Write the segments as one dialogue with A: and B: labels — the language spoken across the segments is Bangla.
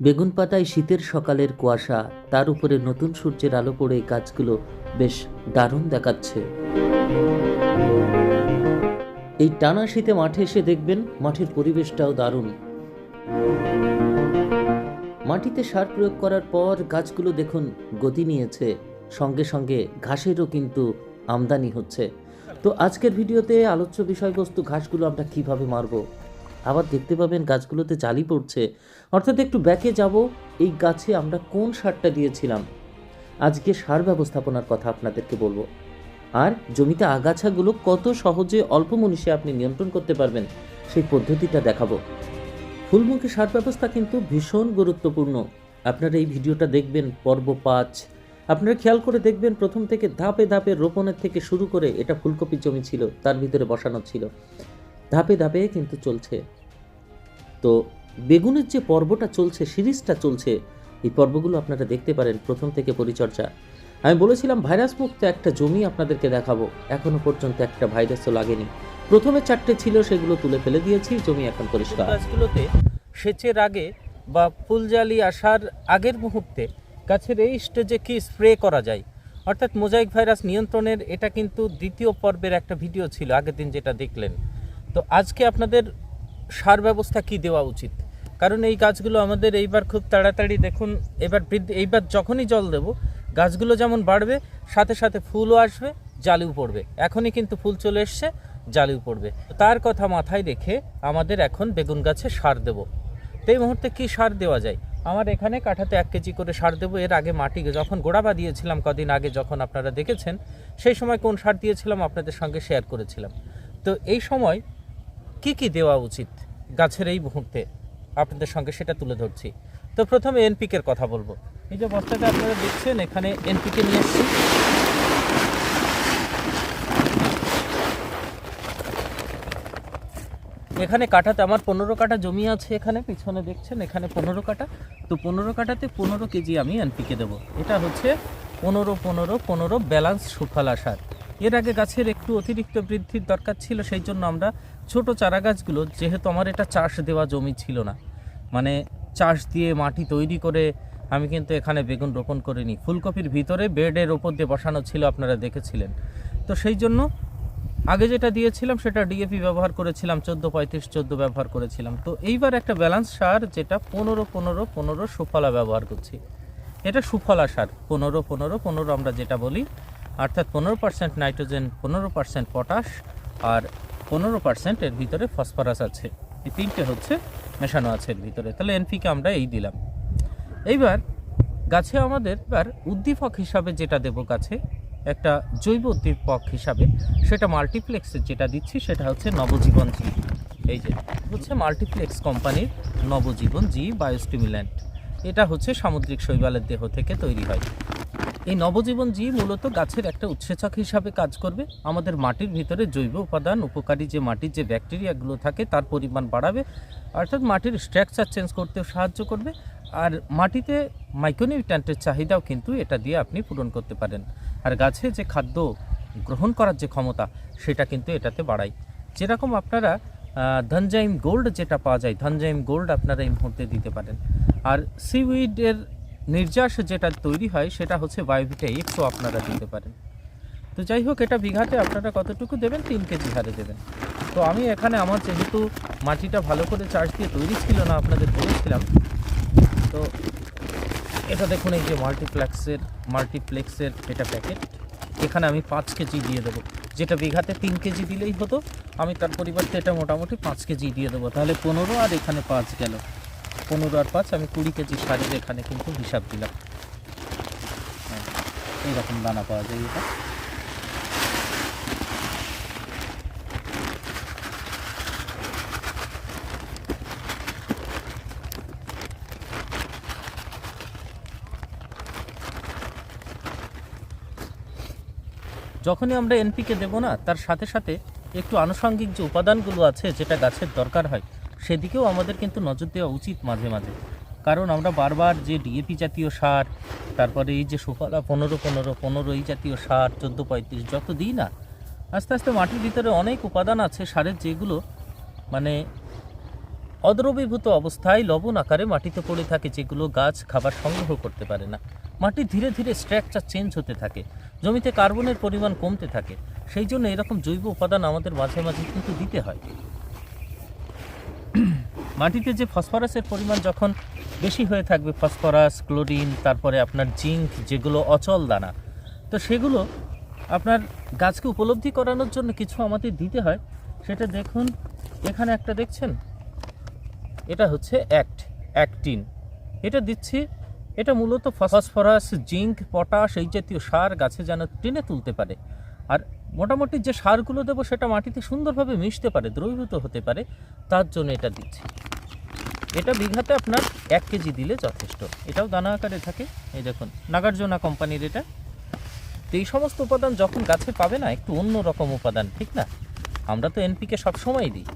A: বেগুন পাতায় শীতের সকালের কুয়াশা, তার উপরে নতুন সূর্যের আলো পড়ে গাছগুলো বেশ দারুণ দেখাচ্ছে। এই টানা শীতে মাঠে এসে দেখবেন মাঠের পরিবেশটাও দারুণ। মাটিতে সার প্রয়োগ করার পর গাছগুলো দেখুন গতি নিয়েছে, সঙ্গে সঙ্গে ঘাসেরও কিন্তু আমদানি হচ্ছে। তো আজকের ভিডিওতে আলোচ্য বিষয়বস্তু ঘাসগুলো আমরা কীভাবে মারবো? আবার দেখতে পাবেন গাছগুলোতে জালি পড়ছে। অর্থাৎ একটু ব্যাকে যাব, এই গাছে আমরা কোন সারটা দিয়েছিলাম? আজকে সার ব্যবস্থাপনার কথা আপনাদেরকে বলব। আর জমিতে আগাছাগুলো কত সহজে অল্প মনীষে আপনি নিয়ন্ত্রণ করতে পারবেন, সেই পদ্ধতিটা দেখাবো। ফুলমুখী সার ব্যবস্থা কিন্তু ভীষণ গুরুত্বপূর্ণ। আপনারা এই ভিডিওটা দেখবেন পর্ব পাঁচ। আপনারা খেয়াল করে দেখবেন প্রথম থেকে ধাপে ধাপে রোপণের থেকে শুরু করে এটা ফুলকপির জমি ছিল, তার ভিতরে বসানো ছিল। ধাপে ধাপে কিন্তু চলছে। তো বেগুনের যে পর্বটা চলছে, সিরিজটা চলছে, এই পর্বগুলো আপনারা দেখতে পারেন প্রথম থেকে পরিচর্যা। আমি বলেছিলাম ভাইরাস মুক্ত একটা জমি আপনাদেরকে দেখাবো, এখনও পর্যন্ত একটা ভাইরাসও লাগেনি। প্রথমে চারটে ছিল, সেগুলো তুলে ফেলে দিয়েছি, জমি এখন পরিষ্কার।
B: গাছগুলোতে সেচের আগে বা ফুলজালি আসার আগের মুহূর্তে গাছের এই স্টেজে কি স্প্রে করা যায়? অর্থাৎ মোজাইক ভাইরাস নিয়ন্ত্রণের এটা কিন্তু দ্বিতীয় পর্বের একটা ভিডিও ছিল, আগের দিন যেটা দেখলেন। তো আজকে আপনাদের সার ব্যবস্থা কি দেওয়া উচিত? কারণ এই গাছগুলো আমাদের এইবার খুব তাড়াতাড়ি দেখুন, এবার বৃদ্ধি, এইবার যখনই জল দেব, গাছগুলো যেমন বাড়বে, সাথে সাথে ফুলও আসবে, জালিও পড়বে। এখনই কিন্তু ফুল চলে এসছে, জালিও পড়বে। তার কথা মাথায় রেখে আমাদের এখন বেগুন গাছে সার দেব। তো এই মুহূর্তে কি সার দেওয়া যায়? আমার এখানে কাঠাতে এক কেজি করে সার দেবো। এর আগে মাটি যখন গোড়াবা দিয়েছিলাম কদিন আগে, যখন আপনারা দেখেছেন, সেই সময় কোন সার দিয়েছিলাম, আপনাদের সঙ্গে শেয়ার করেছিলাম। তো এই সময় কি কি দেওয়া উচিত গাছের এই মুহূর্তে? আপনাদের সঙ্গে সেটা তুলে ধরছি। তো প্রথমে এনপিকের কথা বলব। এই যে বস্তাটা আপনারা দেখছেন, এখানে এনপিকে নিয়ে এসেছি। এখানে কাঠাতে আমার পনেরো কাঠা জমি আছে এখানে, পিছনে দেখছেন এখানে পনেরো কাঠা। তো পনেরো কাটাতে পনেরো কেজি আমি এনপিকে দেবো। এটা হচ্ছে পনেরো পনেরো পনেরো ব্যালান্স সুফলা সার। এর আগে গাছের একটু অতিরিক্ত বৃদ্ধির দরকার ছিল, সেই জন্য আমরা ছোট চারা গাছগুলো যেহেতু আমার এটা চাষ দেওয়া জমি ছিল না মানে চাষ দিয়ে মাটি তৈরি করে আমি কিন্তু এখানে বেগুন রোপণ করিনি। ফুলকপির ভিতরে বেডের ওপর দিয়ে বসানো ছিল, আপনারা দেখেছিলেন। তো সেই জন্য আগে যেটা দিয়েছিলাম সেটা ডিএপি ব্যবহার করেছিলাম, চোদ্দ পঁয়ত্রিশ চোদ্দ ব্যবহার করেছিলাম। তো এইবার একটা ব্যালান্স সার যেটা পনেরো পনেরো পনেরো সুফলা ব্যবহার করছি। এটা সুফলা সার, পনেরো পনেরো পনেরো আমরা যেটা বলি, অর্থাৎ পনেরো পার্সেন্ট নাইট্রোজেন, পনেরো পার্সেন্ট পটাশ আর পনেরো পার্সেন্ট এর ভিতরে ফসফরাস আছে। এই তিনটে হচ্ছে মেশানো আছে এর ভিতরে। তাহলে এনপিকে আমরা এই দিলাম। এইবার গাছে আমাদের এবার উদ্দীপক হিসাবে যেটা দেব গাছে, একটা জৈব উদ্দীপক হিসাবে, সেটা মাল্টিপ্লেক্সের যেটা দিচ্ছি, সেটা হচ্ছে নবজীবন জি। এই যে, হচ্ছে মাল্টিপ্লেক্স কোম্পানির নবজীবন জি বায়োস্টিমুল্যান্ট এটা হচ্ছে সামুদ্রিক শৈবালের দেহ থেকে তৈরি হয়। এই নবজীবন জি মূলত গাছের একটা উৎসেচক হিসাবে কাজ করবে। আমাদের মাটির ভিতরে জৈব উপাদান, উপকারী যে মাটির যে ব্যাকটেরিয়াগুলো থাকে তার পরিমাণ বাড়াবে, অর্থাৎ মাটির স্ট্রাকচার চেঞ্জ করতে সাহায্য করবে। আর মাটিতে মাইক্রোনিউট্রান্টের চাহিদাও কিন্তু এটা দিয়ে আপনি পূরণ করতে পারেন। আর গাছে যে খাদ্য গ্রহণ করার যে ক্ষমতা, সেটা কিন্তু এটাতে বাড়ায়। যেরকম আপনারা ধনজাইম গোল্ড যেটা পাওয়া যায়, ধনজাইম গোল্ড আপনারা এই মুহূর্তে দিতে পারেন। আর সিউইডের নির্যাস যেটা তৈরি হয়, সেটা হচ্ছে বায়োভিটা এক্সও আপনারা দিতে পারেন। তো যাই হোক, এটা বিঘাতে আপনারা কতটুকু দেবেন? তিন কেজি হারে দেবেন। তো আমি এখানে আমার যেহেতু মাটিটা ভালো করে চার্জ দিয়ে তৈরি ছিল না, আপনাদের বলেছিলাম। তো এটা দেখুন, এই যে মাল্টিপ্লেক্সের মাল্টিপ্লেক্সের এটা প্যাকেট এখানে আমি পাঁচ কেজি দিয়ে দেবো। যেটা বিঘাতে তিন কেজি দিলেই হতো, আমি তার পরিবর্তে এটা মোটামুটি পাঁচ কেজি দিয়ে দেবো। তাহলে পনেরো আর এখানে পাঁচ গেল। পনেরো আর পাঁচ আমি কুড়ি কেজি সারের এখানে কিন্তু হিসাব দিলাম। হ্যাঁ, এইরকম দানা পাওয়া যায় এটা। যখনই আমরা এনপিকে দেবো না তার সাথে সাথে একটু আনুষঙ্গিক যে উপাদানগুলো আছে যেটা গাছের দরকার হয় সেদিকেও আমাদের কিন্তু নজর দেওয়া উচিত মাঝে মাঝে। কারণ আমরা বারবার যে ডিএপি জাতীয় সার, তারপরে এই যে সুফলা পনেরো পনেরো পনেরো এই জাতীয় সার, চোদ্দ পঁয়ত্রিশ, যত দিই না, আস্তে আস্তে মাটির ভিতরে অনেক উপাদান আছে সারের যেগুলো মানে অদ্রবীভূত অবস্থায় লবণ আকারে মাটিতে পড়ে থাকে, যেগুলো গাছ খাবার সংগ্রহ করতে পারে না। মাটি ধীরে ধীরে স্ট্রাকচার চেঞ্জ হতে থাকে, জমিতে কার্বনের পরিমাণ কমতে থাকে। সেই জন্য এরকম জৈব উপাদান আমাদের মাঝে মাঝে কিন্তু দিতে হয়। মাটিতে যে ফসফরাসের পরিমাণ যখন বেশি হয়ে থাকবে, ফসফরাস, ক্লোরিন, তারপরে আপনার জিঙ্ক যেগুলো অচল দানা, তো সেগুলো আপনার গাছকে উপলব্ধি করানোর জন্য কিছু আমাদের দিতে হয়। সেটা দেখুন, এখানে একটা দেখছেন? এটা হচ্ছে অ্যাক্ট, অ্যাক্টিন। এটা দিচ্ছি, এটা মূলত ফসফরাস, জিঙ্ক, পটাশ এই জাতীয় সার গাছে যেন টেনে তুলতে পারে। আর মোটামুটি যে সারগুলো দেবো সেটা মাটিতে সুন্দরভাবে মিশতে পারে, দ্রবীভূত হতে পারে, তার জন্য এটা দিচ্ছি। এটা বিঘাতে আপনার এক কেজি দিলে যথেষ্ট। এটাও দানা আকারে থাকে। এই দেখুন, নাগার্জুনা কোম্পানির এটা। তো এই সমস্ত উপাদান যখন গাছে পাবে না, একটু অন্য রকম উপাদান, ঠিক না? আমরা তো এনপিকে সব সবসময় দিই।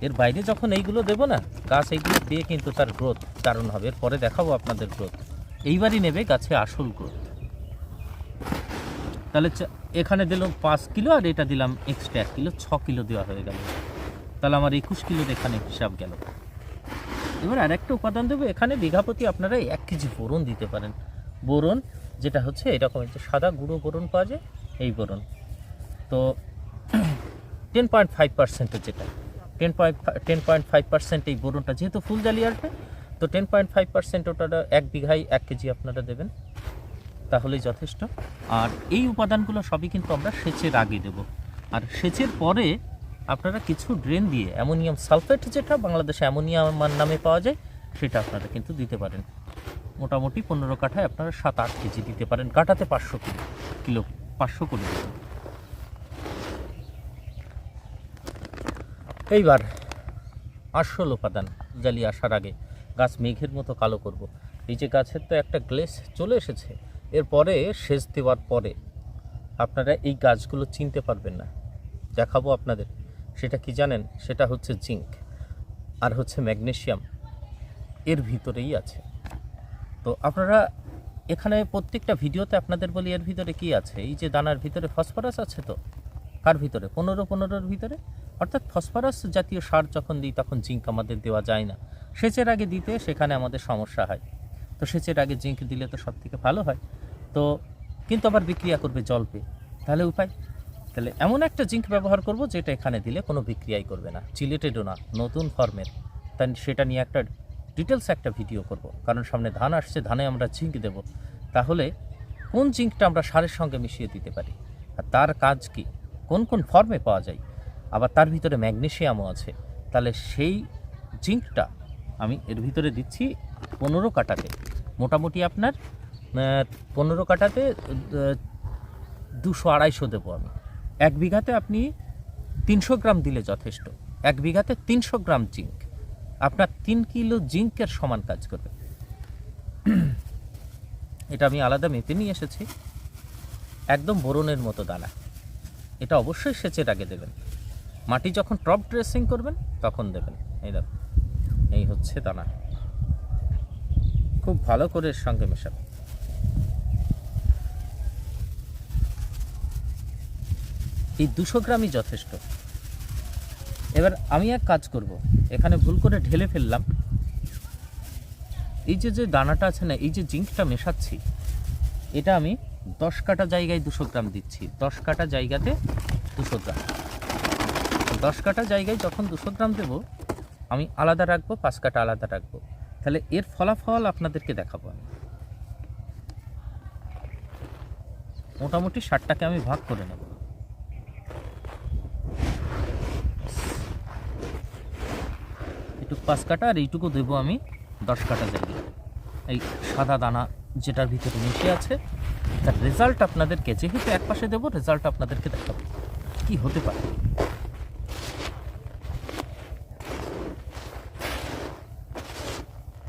B: এর বাইরে যখন এইগুলো দেবো না, গাছ এইগুলো দিয়ে কিন্তু তার গ্রোথ, দারুণ হবে। এরপরে দেখাবো আপনাদের গ্রোথ। এইবারই নেবে গাছে আসল গ্রোথ। তাহলে এখানে দিলাম পাঁচ কিলো আর এটা দিলাম এক্সট্রা এক কিলো, ছ কিলো দেওয়া হয়ে গেল। তাহলে আমার একুশ কিলোর এখানে হিসাব গেল। এবার আরেকটা উপাদান দেবো, এখানে বিঘা প্রতি আপনারা এক কেজি বোরন দিতে পারেন। বোরন যেটা হচ্ছে এরকম একটা সাদা গুঁড়ো বোরন পাওয়া যায়, এই বোরন। তো টেন পয়েন্ট ফাইভ পার্সেন্টের যেটা ten point ten point five percent এই বোরনটা, যেহেতু ফুল জালি আসবে, তো টেন পয়েন্ট ফাইভ পার্সেন্ট ওটা এক বিঘায় এক কেজি আপনারা দেবেন। তাহলেই যথেষ্ট। আর এই উপাদানগুলো সবই কিন্তু আমরা সেচের আগে দেব। আর সেচের পরে আপনারা কিছু ড্রেন দিয়ে অ্যামোনিয়াম সালফেট যেটা বাংলাদেশে অ্যামোনিয়াম নামে পাওয়া যায়, সেটা আপনারা কিন্তু দিতে পারেন। মোটামুটি পনেরো কাঠায় আপনারা সাত আট কেজি দিতে পারেন কাঠাতে পাঁচশো কিলো কিলো, পাঁচশো করে এইবার আসল উপাদান জালি আসার আগে গাছ মেঘের মতো কালো করব। এই যে গাছের তো একটা গ্লেস চলে এসেছে এরপরে সেচ দেওয়ার পরে আপনারা এই গাছগুলো চিনতে পারবেন না। দেখাবো আপনাদের। সেটা কি জানেন? সেটা হচ্ছে জিঙ্ক আর হচ্ছে ম্যাগনেশিয়াম। এর ভিতরেই আছে। তো আপনারা এখানে প্রত্যেকটা ভিডিওতে আপনাদের বলি এর ভিতরে কি আছে? এই যে দানার ভিতরে ফসফরাস আছে তো? কার ভিতরে? পনেরো পনেরোর ভিতরে? অর্থাৎ ফসফরাস জাতীয় সার যখন দিই, তখন জিঙ্ক আমাদের দেওয়া যায় না। সেচের আগে দিতে, সেখানে আমাদের সমস্যা হয়। তো সেচের আগে জিঙ্ক দিলে তো সব থেকে ভালো হয়। তো কিন্তু আবার বিক্রিয়া করবে জল পেয়ে তাহলে উপায়? তাহলে এমন একটা জিঙ্ক ব্যবহার করব যেটা এখানে দিলে কোনো বিক্রিয়াই করবে না। চিলেটেডও না, নতুন ফর্মের। তাই সেটা নিয়ে একটা ডিটেলস একটা ভিডিও করব। কারণ সামনে ধান আসছে, ধানে আমরা জিঙ্ক দেব। তাহলে কোন জিঙ্কটা আমরা সারের সঙ্গে মিশিয়ে দিতে পারি? আর তার কাজ কি? কোন কোন ফর্মে পাওয়া যায়? আবার তার ভিতরে ম্যাগনেশিয়ামও আছে। তাহলে সেই জিঙ্কটা আমি এর ভিতরে দিচ্ছি পনেরো কাটাতে। মোটামুটি আপনার পনেরো কাটাতে দুশো আড়াইশো দেবো আমি। এক বিঘাতে আপনি তিনশো গ্রাম দিলে যথেষ্ট। এক বিঘাতে তিনশো গ্রাম জিঙ্ক। আপনার তিন কিলো জিঙ্কের সমান কাজ করবে। এটা আমি আলাদা মেপে নিয়ে এসেছি। একদম বোরনের মতো দানা। এটা অবশ্যই সেচের আগে দেবেন। মাটি যখন টপ ড্রেসিং করবেন, তখন দেবেন। এই দেখুন, এই হচ্ছে দানা। খুব ভালো করে এর সঙ্গে মেশাবেন। এই দুশো গ্রামই যথেষ্ট। এবার আমি এক কাজ করব। এখানে ভুল করে ঢেলে ফেললাম। এই যে যে দানাটা আছে না, এই যে জিঙ্কটা মেশাচ্ছি, এটা আমি দশ কাটা জায়গায় দুশো গ্রাম দিচ্ছি। দশ কাটা জায়গাতে দুশো গ্রাম। দশ কাটা জায়গায় যখন দুশো গ্রাম দেবো, আমি আলাদা রাখব, পাঁচ কাটা আলাদা রাখব। তাহলে এর ফলাফল আপনাদেরকে দেখাবো আমি। মোটামুটি ষাটটাকে আমি ভাগ করে নেব। এইটুকু পাঁচ কাটা আর এইটুকু দেবো আমি দশ কাটা জায়গায় এই সাদা দানা যেটার ভিতরে মিশে আছে, তার রেজাল্ট আপনাদেরকে, যেহেতু এক পাশে দেবো রেজাল্ট আপনাদেরকে দেখাবো। কি হতে পারে?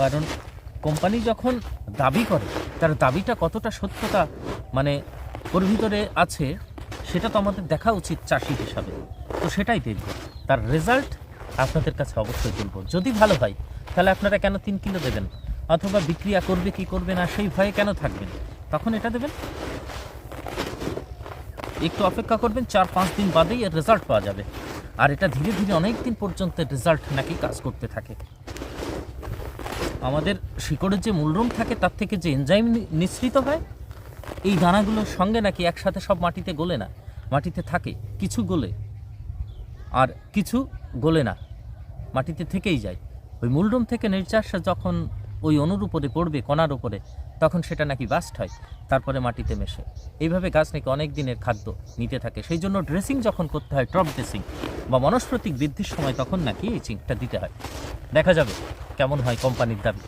B: কারণ কোম্পানি যখন দাবি করে, তার দাবিটা কতটা সত্যতা মানে ওর ভিতরে আছে, সেটা তো আমাদের দেখা উচিত চাষি হিসাবে। তো সেটাই দেখব। তার রেজাল্ট আপনাদের কাছে অবশ্যই তুলব। যদি ভালো হয়, তাহলে আপনারা কেন তিন কিলো দেবেন? অথবা বিক্রিয়া করবে, কি করবে না, সেই ভয়ে কেন থাকবেন? তখন এটা দেবেন। একটু অপেক্ষা করবেন, চার পাঁচ দিন বাদেই এর রেজাল্ট পাওয়া যাবে। আর এটা ধীরে ধীরে অনেক দিন পর্যন্ত রেজাল্ট নাকি কাজ করতে থাকে। আমাদের শিকড়ের যে মূলরুম থাকে, তার থেকে যে এনজাইম নিঃসৃত হয়, এই দানাগুলোর সঙ্গে নাকি একসাথে সব মাটিতে গলে না? মাটিতে থাকে, কিছু গলে। আর কিছু গলে না, মাটিতে থেকেই যায়। ওই মূলরুম থেকে নির্যাসটা যখন ওই অনুর উপরে পড়বে, কণার উপরে, তখন সেটা নাকি বাস্ট হয়, তারপরে মাটিতে মেশে। এইভাবে গাছ নাকি অনেক দিনের খাদ্য নিতে থাকে। সেই জন্য ড্রেসিং যখন করতে হয় টপ ড্রেসিং বা মনস্প্রতিক বৃদ্ধির সময় তখন নাকি এই চিংটা দিতে হয়। দেখা যাবে কেমন হয় কোম্পানির দাবি।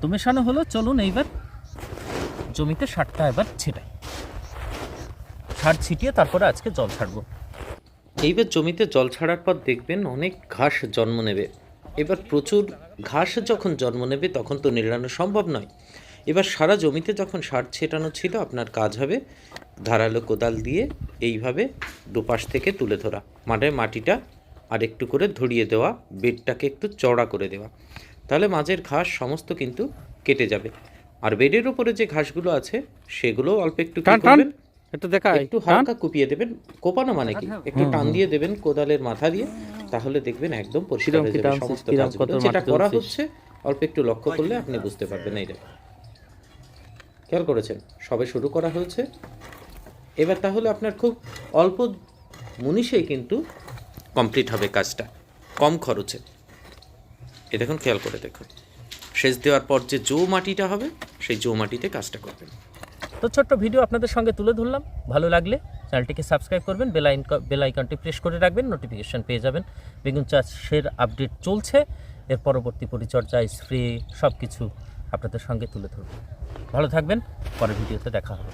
B: তো মেশানো হলো, চলুন এইবার জমিতে সারটা এবার ছিটাই। সার ছিটিয়ে তারপরে আজকে জল ছাড়বো।
A: এইবার জমিতে জল ছাড়ার পর দেখবেন অনেক ঘাস জন্ম নেবে। এবার প্রচুর ঘাস যখন জন্ম নেবে তখন তো নিড়ানো সম্ভব নয়। এবার সারা জমিতে যখন সার ছেটানো ছিল আপনার কাজ হবে। ধারালো কোদাল দিয়ে এইভাবে দুপাশ থেকে তুলে ধরা। মানে মাটিটা আর একটু করে ধরিয়ে দেওয়া বেডটাকে একটু চড়া করে দেওয়া। তাহলে মাঝের ঘাস সমস্ত কিন্তু কেটে যাবে। আর বেডের উপরে যে ঘাসগুলো আছে সেগুলো অল্প একটু করবেন?
C: একটু দেখা
A: একটু হালকা কুপিয়ে দেবেন। কোপানো মানে কি? একটু টান দিয়ে দেবেন কোদালের মাথা দিয়ে তাহলে দেখবেন একদম পরিষ্কার হয়ে যাবে সমস্ত কাজগুলো। যেটা করা হচ্ছে অল্প একটু লক্ষ্য করলে আপনি বুঝতে পারবেন। এই দেখুন। খেয়াল করেছেন? সবে শুরু করা হয়েছে। এবার তাহলে আপনার খুব অল্প মুনিশেই কিন্তু কমপ্লিট হবে কাজটা কম খরচে। এ দেখুন খেয়াল করে দেখুন। সেচ দেওয়ার পর যে জো মাটিটা হবে সেই জো মাটিতে কাজটা করবেন।
B: তো ছোট্ট ভিডিও আপনাদের সঙ্গে তুলে ধরলাম। ভালো লাগলে চ্যানেলটিকে সাবস্ক্রাইব করবেন বেলাইন বেলাইকনটি প্রেস করে রাখবেন, নোটিফিকেশান পেয়ে যাবেন। বেগুন চাষের আপডেট চলছে, এর পরবর্তী পরিচর্যা, স্প্রে সব কিছু আপনাদের সঙ্গে তুলে ধরবেন ভালো থাকবেন, পরের ভিডিওতে দেখা হবে।